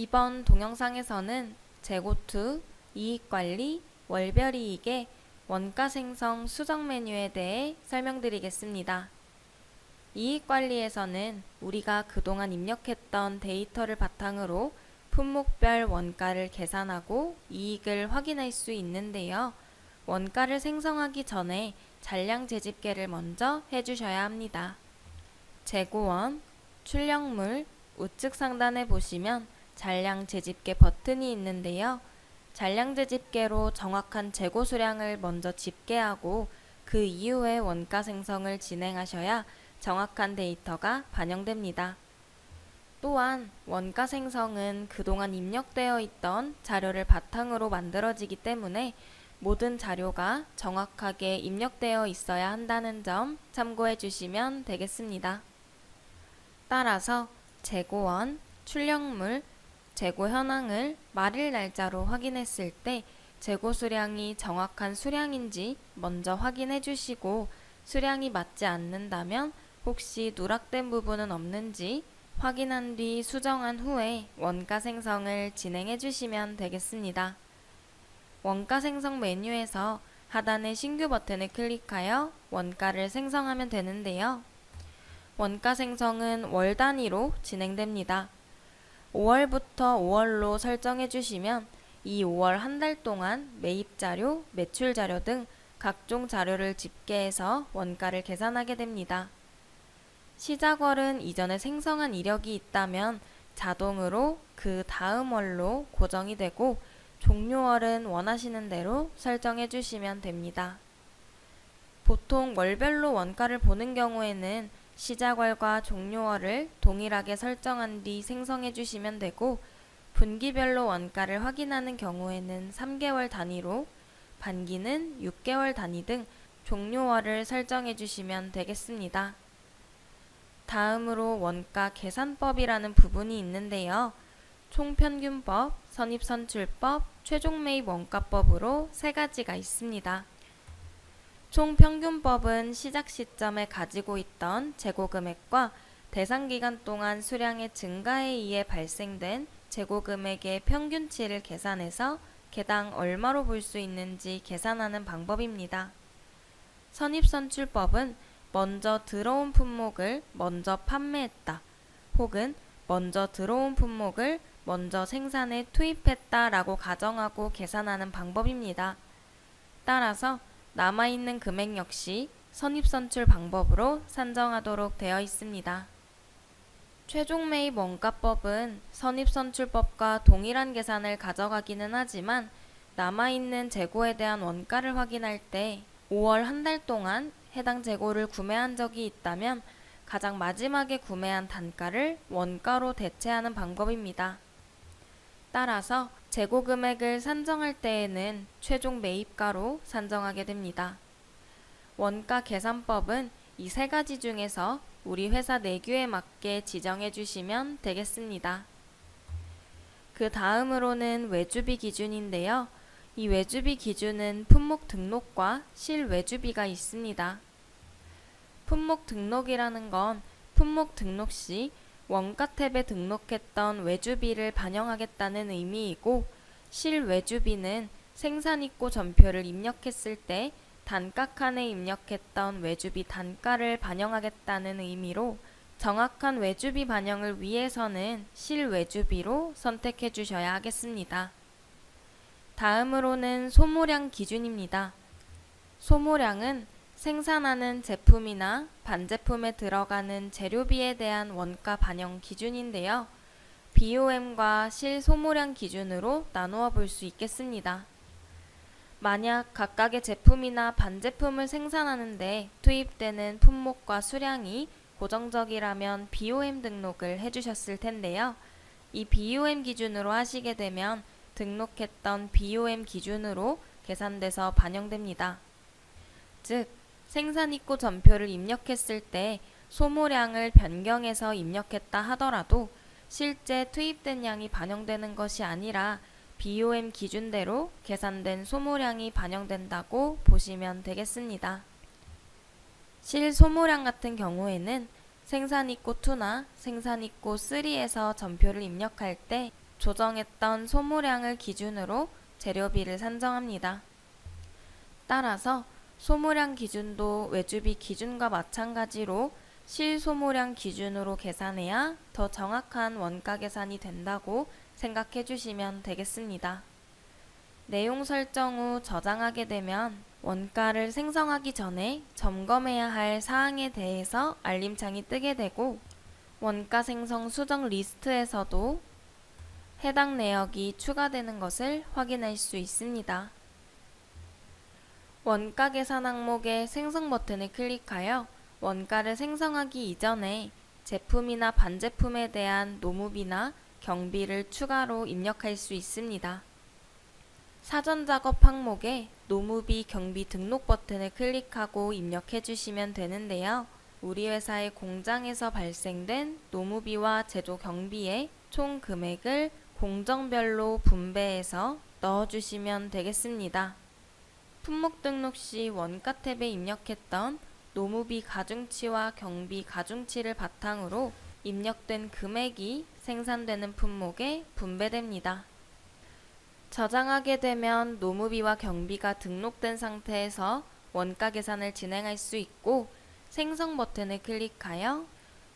이번 동영상에서는 재고2, 이익관리, 월별이익의 원가 생성 수정 메뉴에 대해 설명드리겠습니다. 이익관리에서는 우리가 그동안 입력했던 데이터를 바탕으로 품목별 원가를 계산하고 이익을 확인할 수 있는데요. 원가를 생성하기 전에 잔량 재집계를 먼저 해주셔야 합니다. 재고원, 출력물, 우측 상단에 보시면 잔량 재집계 버튼이 있는데요. 잔량 재집계로 정확한 재고 수량을 먼저 집계하고 그 이후에 원가 생성을 진행하셔야 정확한 데이터가 반영됩니다. 또한 원가 생성은 그동안 입력되어 있던 자료를 바탕으로 만들어지기 때문에 모든 자료가 정확하게 입력되어 있어야 한다는 점 참고해 주시면 되겠습니다. 따라서 재고원, 출력물, 재고 현황을 말일 날짜로 확인했을 때 재고 수량이 정확한 수량인지 먼저 확인해 주시고 수량이 맞지 않는다면 혹시 누락된 부분은 없는지 확인한 뒤 수정한 후에 원가 생성을 진행해 주시면 되겠습니다. 원가 생성 메뉴에서 하단의 신규 버튼을 클릭하여 원가를 생성하면 되는데요. 원가 생성은 월 단위로 진행됩니다. 5월부터 5월로 설정해 주시면 이 5월 한 달 동안 매입 자료, 매출 자료 등 각종 자료를 집계해서 원가를 계산하게 됩니다. 시작월은 이전에 생성한 이력이 있다면 자동으로 그 다음 월로 고정이 되고 종료월은 원하시는 대로 설정해 주시면 됩니다. 보통 월별로 원가를 보는 경우에는 시작월과 종료월을 동일하게 설정한 뒤 생성해 주시면 되고 분기별로 원가를 확인하는 경우에는 3개월 단위로 반기는 6개월 단위 등 종료월을 설정해 주시면 되겠습니다. 다음으로 원가 계산법이라는 부분이 있는데요. 총평균법, 선입선출법, 최종매입 원가법으로 세 가지가 있습니다. 총평균법은 시작 시점에 가지고 있던 재고 금액과 대상 기간 동안 수량의 증가에 의해 발생된 재고 금액의 평균치를 계산해서 개당 얼마로 볼 수 있는지 계산하는 방법입니다. 선입선출법은 먼저 들어온 품목을 먼저 판매했다 혹은 먼저 들어온 품목을 먼저 생산에 투입했다 라고 가정하고 계산하는 방법입니다. 따라서 남아있는 금액 역시 선입선출 방법으로 산정하도록 되어 있습니다. 최종 매입 원가법은 선입선출법과 동일한 계산을 가져가기는 하지만 남아있는 재고에 대한 원가를 확인할 때 5월 한 달 동안 해당 재고를 구매한 적이 있다면 가장 마지막에 구매한 단가를 원가로 대체하는 방법입니다. 따라서 재고 금액을 산정할 때에는 최종 매입가로 산정하게 됩니다. 원가 계산법은 이 세 가지 중에서 우리 회사 내규에 맞게 지정해 주시면 되겠습니다. 그 다음으로는 외주비 기준인데요. 이 외주비 기준은 품목 등록과 실외주비가 있습니다. 품목 등록이라는 건 품목 등록 시 원가 탭에 등록했던 외주비를 반영하겠다는 의미이고 실외주비는 생산입고 전표를 입력했을 때 단가 칸에 입력했던 외주비 단가를 반영하겠다는 의미로 정확한 외주비 반영을 위해서는 실외주비로 선택해 주셔야 하겠습니다. 다음으로는 소모량 기준입니다. 소모량은 생산하는 제품이나 반제품에 들어가는 재료비에 대한 원가 반영 기준인데요. BOM과 실소모량 기준으로 나누어 볼 수 있겠습니다. 만약 각각의 제품이나 반제품을 생산하는데 투입되는 품목과 수량이 고정적이라면 BOM 등록을 해주셨을 텐데요. 이 BOM 기준으로 하시게 되면 등록했던 BOM 기준으로 계산돼서 반영됩니다. 즉, 생산입고 전표를 입력했을 때 소모량을 변경해서 입력했다 하더라도 실제 투입된 양이 반영되는 것이 아니라 BOM 기준대로 계산된 소모량이 반영된다고 보시면 되겠습니다. 실소모량 같은 경우에는 생산입고 2나 생산입고 3에서 전표를 입력할 때 조정했던 소모량을 기준으로 재료비를 산정합니다. 따라서 소모량 기준도 외주비 기준과 마찬가지로 실소모량 기준으로 계산해야 더 정확한 원가 계산이 된다고 생각해 주시면 되겠습니다. 내용 설정 후 저장하게 되면 원가를 생성하기 전에 점검해야 할 사항에 대해서 알림창이 뜨게 되고 원가 생성 수정 리스트에서도 해당 내역이 추가되는 것을 확인할 수 있습니다. 원가 계산 항목의 생성 버튼을 클릭하여 원가를 생성하기 이전에 제품이나 반제품에 대한 노무비나 경비를 추가로 입력할 수 있습니다. 사전 작업 항목에 노무비 경비 등록 버튼을 클릭하고 입력해 주시면 되는데요. 우리 회사의 공장에서 발생된 노무비와 제조 경비의 총 금액을 공정별로 분배해서 넣어 주시면 되겠습니다. 품목 등록 시 원가 탭에 입력했던 노무비 가중치와 경비 가중치를 바탕으로 입력된 금액이 생산되는 품목에 분배됩니다. 저장하게 되면 노무비와 경비가 등록된 상태에서 원가 계산을 진행할 수 있고 생성 버튼을 클릭하여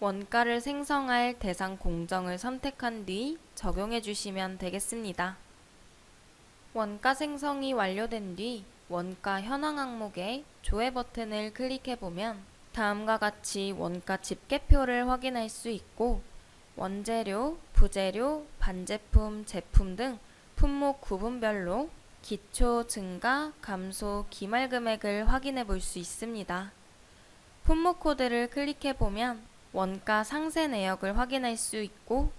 원가를 생성할 대상 공정을 선택한 뒤 적용해 주시면 되겠습니다. 원가 생성이 완료된 뒤 원가 현황 항목에 조회 버튼을 클릭해 보면 다음과 같이 원가 집계표를 확인할 수 있고 원재료, 부재료, 반제품, 제품 등 품목 구분별로 기초 증가, 감소, 기말 금액을 확인해 볼 수 있습니다. 품목 코드를 클릭해 보면 원가 상세 내역을 확인할 수 있고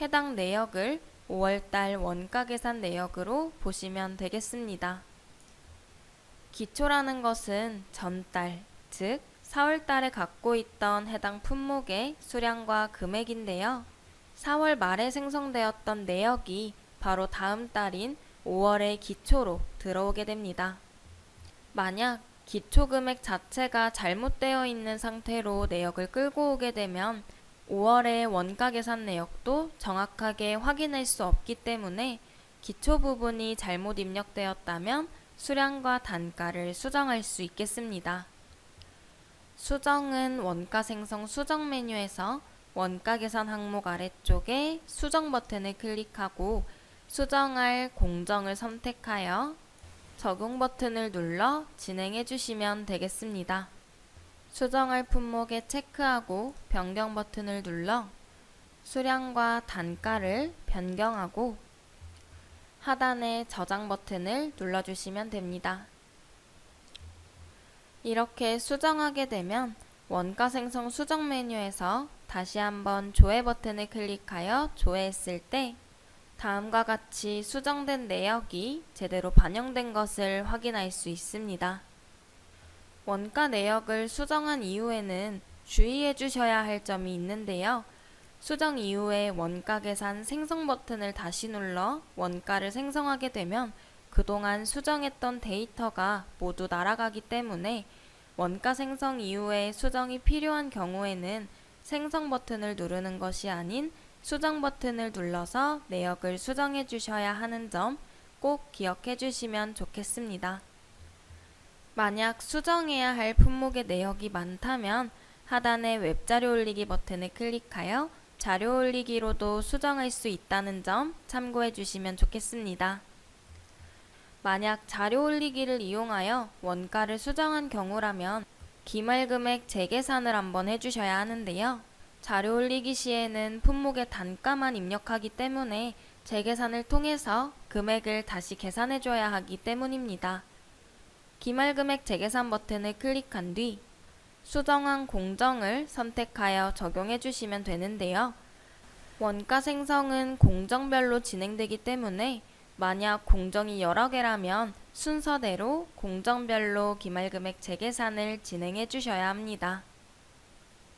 해당 내역을 5월달 원가 계산 내역으로 보시면 되겠습니다. 기초라는 것은 전달, 즉 4월달에 갖고 있던 해당 품목의 수량과 금액인데요. 4월 말에 생성되었던 내역이 바로 다음 달인 5월의 기초로 들어오게 됩니다. 만약 기초 금액 자체가 잘못되어 있는 상태로 내역을 끌고 오게 되면 5월의 원가 계산 내역도 정확하게 확인할 수 없기 때문에 기초 부분이 잘못 입력되었다면 수량과 단가를 수정할 수 있겠습니다. 수정은 원가 생성 수정 메뉴에서 원가 계산 항목 아래쪽에 수정 버튼을 클릭하고 수정할 공정을 선택하여 적용 버튼을 눌러 진행해 주시면 되겠습니다. 수정할 품목에 체크하고 변경 버튼을 눌러 수량과 단가를 변경하고 하단의 저장 버튼을 눌러주시면 됩니다. 이렇게 수정하게 되면 원가 생성 수정 메뉴에서 다시 한번 조회 버튼을 클릭하여 조회했을 때 다음과 같이 수정된 내역이 제대로 반영된 것을 확인할 수 있습니다. 원가 내역을 수정한 이후에는 주의해 주셔야 할 점이 있는데요. 수정 이후에 원가 계산 생성 버튼을 다시 눌러 원가를 생성하게 되면 그동안 수정했던 데이터가 모두 날아가기 때문에 원가 생성 이후에 수정이 필요한 경우에는 생성 버튼을 누르는 것이 아닌 수정 버튼을 눌러서 내역을 수정해 주셔야 하는 점 꼭 기억해 주시면 좋겠습니다. 만약 수정해야 할 품목의 내역이 많다면 하단의 웹자료 올리기 버튼을 클릭하여 자료 올리기로도 수정할 수 있다는 점 참고해 주시면 좋겠습니다. 만약 자료 올리기를 이용하여 원가를 수정한 경우라면 기말 금액 재계산을 한번 해주셔야 하는데요. 자료 올리기 시에는 품목의 단가만 입력하기 때문에 재계산을 통해서 금액을 다시 계산해줘야 하기 때문입니다. 기말 금액 재계산 버튼을 클릭한 뒤 수정한 공정을 선택하여 적용해 주시면 되는데요. 원가 생성은 공정별로 진행되기 때문에 만약 공정이 여러 개라면 순서대로 공정별로 기말금액 재계산을 진행해 주셔야 합니다.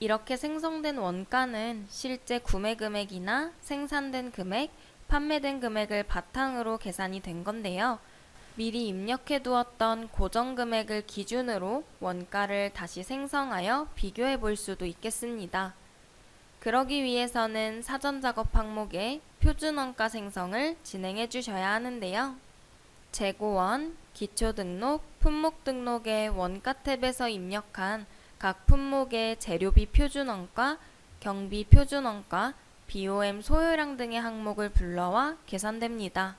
이렇게 생성된 원가는 실제 구매 금액이나 생산된 금액, 판매된 금액을 바탕으로 계산이 된 건데요. 미리 입력해 두었던 고정 금액을 기준으로 원가를 다시 생성하여 비교해 볼 수도 있겠습니다. 그러기 위해서는 사전 작업 항목에 표준 원가 생성을 진행해 주셔야 하는데요. 재고원, 기초 등록, 품목 등록의 원가 탭에서 입력한 각 품목의 재료비 표준 원가, 경비 표준 원가, BOM 소요량 등의 항목을 불러와 계산됩니다.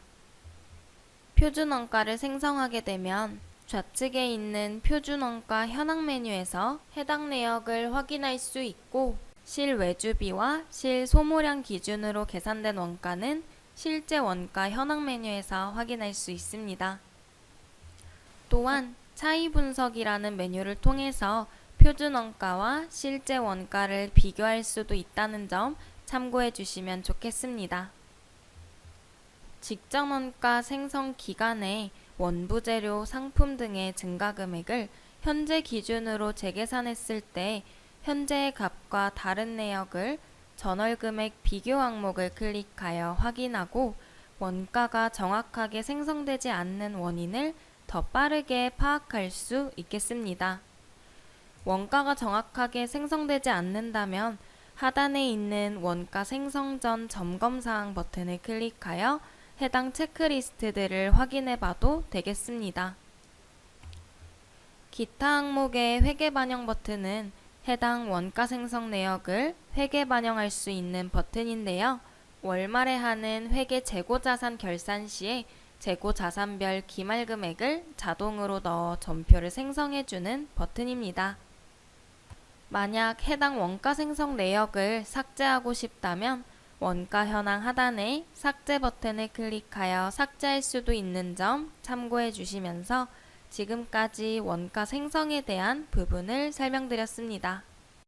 표준 원가를 생성하게 되면 좌측에 있는 표준 원가 현황 메뉴에서 해당 내역을 확인할 수 있고 실외주비와 실소모량 기준으로 계산된 원가는 실제 원가 현황 메뉴에서 확인할 수 있습니다. 또한 차이 분석이라는 메뉴를 통해서 표준 원가와 실제 원가를 비교할 수도 있다는 점 참고해 주시면 좋겠습니다. 직전 원가 생성 기간에 원부 재료, 상품 등의 증가 금액을 현재 기준으로 재계산했을 때 현재의 값과 다른 내역을 전월 금액 비교 항목을 클릭하여 확인하고 원가가 정확하게 생성되지 않는 원인을 더 빠르게 파악할 수 있겠습니다. 원가가 정확하게 생성되지 않는다면 하단에 있는 원가 생성 전 점검 사항 버튼을 클릭하여 해당 체크리스트들을 확인해 봐도 되겠습니다. 기타 항목의 회계 반영 버튼은 해당 원가 생성 내역을 회계 반영할 수 있는 버튼인데요. 월말에 하는 회계 재고 자산 결산 시에 재고 자산별 기말 금액을 자동으로 넣어 전표를 생성해 주는 버튼입니다. 만약 해당 원가 생성 내역을 삭제하고 싶다면 원가 현황 하단에 삭제 버튼을 클릭하여 삭제할 수도 있는 점 참고해 주시면서 지금까지 원가 생성에 대한 부분을 설명드렸습니다.